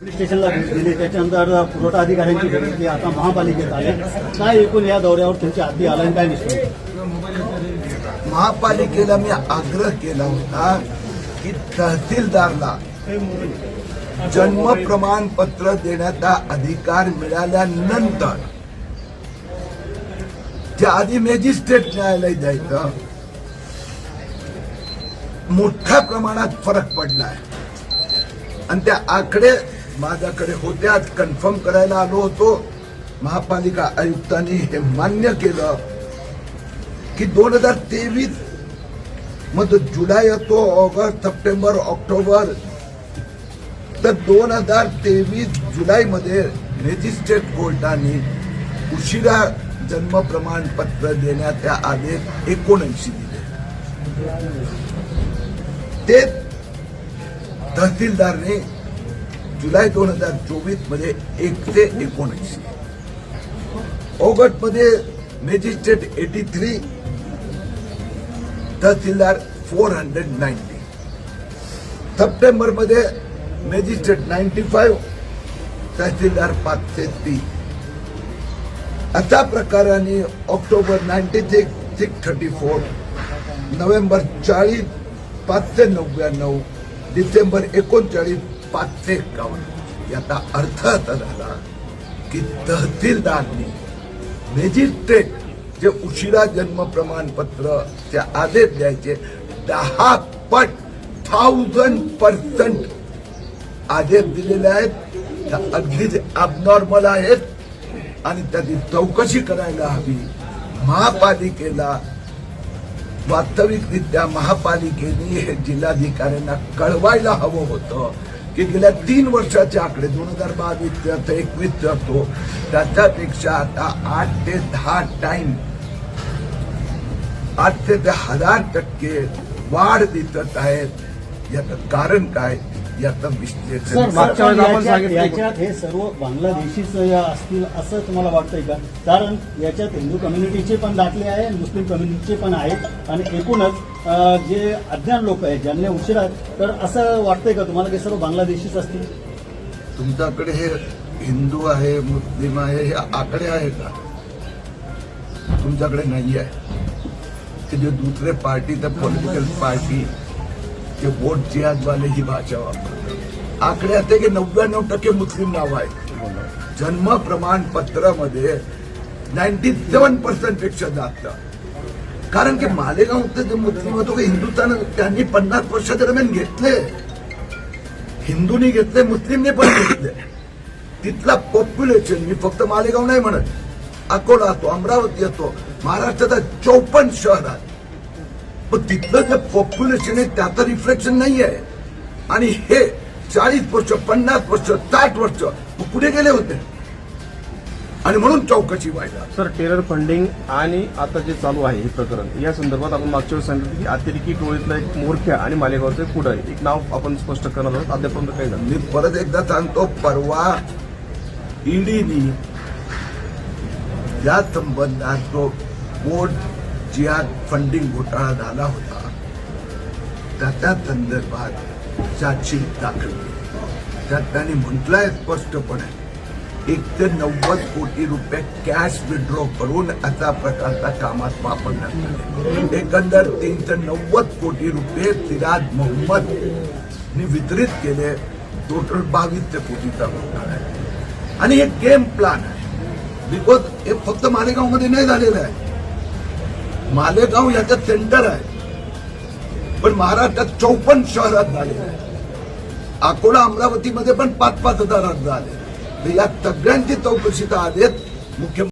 Police स्टेशनला भेट दिली. त्याच्यानंतर पुरवठा अधिकाऱ्यांची भेट घेतली. आता महापालिकेत आले. काय एकूण या दौऱ्यावर तुमच्या हाती आला आणि काय निष्ठा महापालिकेला मी आग्रह केला होता की तहसीलदारला जन्म प्रमाणपत्र देण्याचा अधिकार मिळाल्यानंतर त्या आधी मॅजिस्ट्रेट न्यायालय जायचं मोठ्या प्रमाणात फरक पडलाय. आणि त्या आकडे माझ्याकडे होत्यात कन्फर्म करायला आलो होतो. महापालिका आयुक्तांनी हे मान्य केलं की दोन हजार तेवीसमध्ये जुलै येतो ऑगस्ट सप्टेंबर ऑक्टोबर. तर दोन हजार तेवीस जुलैमध्ये मॅजिस्ट्रेट कोर्टाने उशिरा जन्म प्रमाणपत्र देण्याचे आदेश एकोणऐंशी दिले. ते तहसीलदारने जुलै दोन हजार चोवीसमध्ये ते एकोणऐंशी. ऑगस्टमध्ये magistrate eighty three tehsildar four hundred ninety. सप्टेंबरमध्ये मॅजिस्ट्रेट नाईन्टी फाईव्ह तहसीलदार पाचशे तीन अशा प्रकाराने October ninety six six thirty four November चाळीस पाचशे नव्याण्णव डिसेंबर एकोणचाळीस पाचशे एक्कावन्न याचा अर्थ असा झाला की तहसीलदारनी मॅजिस्ट्रेट जे उशिरा जन्म प्रमाणपत्र चे आदेश द्यायचे दहा पट थाउजंड पर्सेंट आदेश दिलेले आहेत. त्या अगदीच अबनॉर्मल आहेत आणि त्याची चौकशी करायला हवी. महापालिकेला वास्तविकरित्या महापालिकेने हे जिल्हाधिकाऱ्यांना कळवायला हवं होतं. की गेल्या तीन वर्षाचे आकडे दोन हजार बावीस अर्थ एकवीस असतो त्याच्यापेक्षा आता आठ ते दहा टाइम आठ ते दहा हजार टक्के वाढ दिसत आहेत याचं कारण काय? याचं सर विश्लेषण मागच्या वेळेस आपण याच्यात- सांगितलं याच्यात हे सर्व बांगलादेशीच असतील असं तुम्हाला वाटतंय का? कारण याच्यात हिंदू कम्युनिटीचे पण दाखले आहे मुस्लिम कम्युनिटीचे पण आहेत आणि एकूणच अं, जे अज्ञान लोक आहेत ज्यांना उशिरा तर असं वाटतंय का तुम्हाला की सर्व बांगलादेशीच असतील? तुमच्याकडे हे हिंदू आहे मुस्लिम आहे हे आकडे आहे का? तुमच्याकडे नाही आहे. की जे दुसरे पार्टी तर पॉलिटिकल पार्टी ते वोट जिहादवाले ही भाषा वापरतात. आकडे असे की नव्याण्णव टक्के मुस्लिम नाव आहेत. जन्म प्रमाणपत्रामध्ये नाईन्टी सेवन पर्सेंटपेक्षा जास्त. कारण की मालेगाव जे मुस्लिम होतो की हिंदुस्थान त्यांनी पन्नास वर्षा दरम्यान घेतले. हिंदूनी घेतले मुस्लिमने पण घेतले. तिथला पॉप्युलेशन मी फक्त मालेगाव नाही म्हणत अकोला असतो अमरावती येतो महाराष्ट्राचा चौपन्न शहरात पण तिथलं जे पॉप्युलेशन आहे त्याचं रिफ्लेक्शन नाही आहे आणि हे चाळीस वर्ष पन्नास वर्ष साठ वर्ष कुठे गेले होते. आणि म्हणून चौकशी व्हायला. सर टेरर फंडिंग आणि आता जे चालू आहे हे प्रकरण या संदर्भात आपण मागच्या वेळेस सांगितलं की अतिरेकी टोळीतला एक मोरख्या आणि मालेगावचं एक पुढं एक नाव आपण स्पष्ट करणार आहोत. अद्यापर्यंत काही झालं? मी परत एकदा सांगतो परवा ईडीनी या संबंधात जो पोट जिहाद फंडिंग घोटाळा झाला होता. त्याच्या संदर्भात चार्जशीट दाखल केली. त्यात त्यांनी म्हटलंय स्पष्टपणे एक ते नव्वद कोटी रुपये कॅश विड्रॉ करून अशा प्रकारचा कामात वापरण्यात आले. एकंदर तीनशे नव्वद कोटी रुपये सिराज मोहम्मद ने वितरित केले. टोटल बावीस ते कोटीचा घोटाळा आहे. आणि एक गेम प्लॅन आहे. बिकॉज हे फक्त मालेगावमध्ये नाही झालेलं आहे. मालेगाव याचं सेंटर आहे. पण महाराष्ट्रात चौपन्न शहरात झालेलं आहे अकोला अमरावतीमध्ये पण पाच पाच हजारात झाले. तर या सगळ्यांची चौकशी तर आलेत मुख्यमंत्री